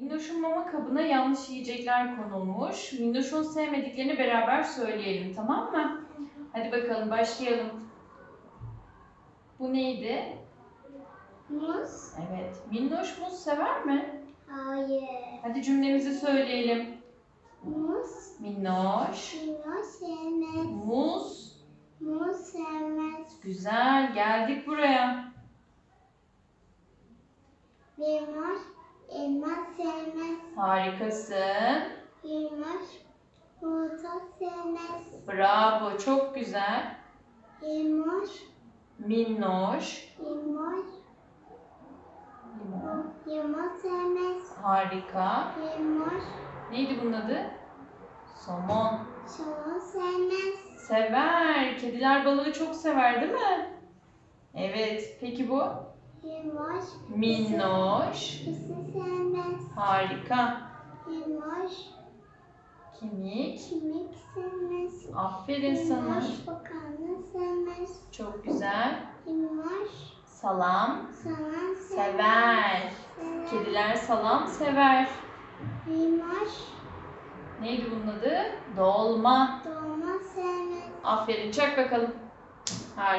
Minnoş'un mama kabına yanlış yiyecekler konulmuş. Minnoş'un sevmediklerini beraber söyleyelim tamam mı? Hadi bakalım başlayalım. Bu neydi? Muz? Evet. Minnoş muz sever mi? Hayır. Hadi cümlemizi söyleyelim. Muz? Minnoş, Muz sevmez. muz. Muz sevmez. Güzel. Geldik buraya. Limon elma sevmez. Harikasın. Limon portakal sevmez. Bravo. Çok güzel. Limon Minnoş. limon Limon. limon sevmez. Harika. Limon Neydi bunun adı? Somon. soğan sevmez. Sever. Kediler balığı çok sever değil mi? Evet. Peki bu? Limon Minnoş. sevmez. Harika. Limon Kemik. kemik sevmez. Aferin sana. Limon makarna sevmez. Çok güzel. Limon Salam. soğan Sever. Kediler salam sever. Limon Neydi bunun adı? Dolma. dolma sevmez. Aferin. Çak bakalım. Harika.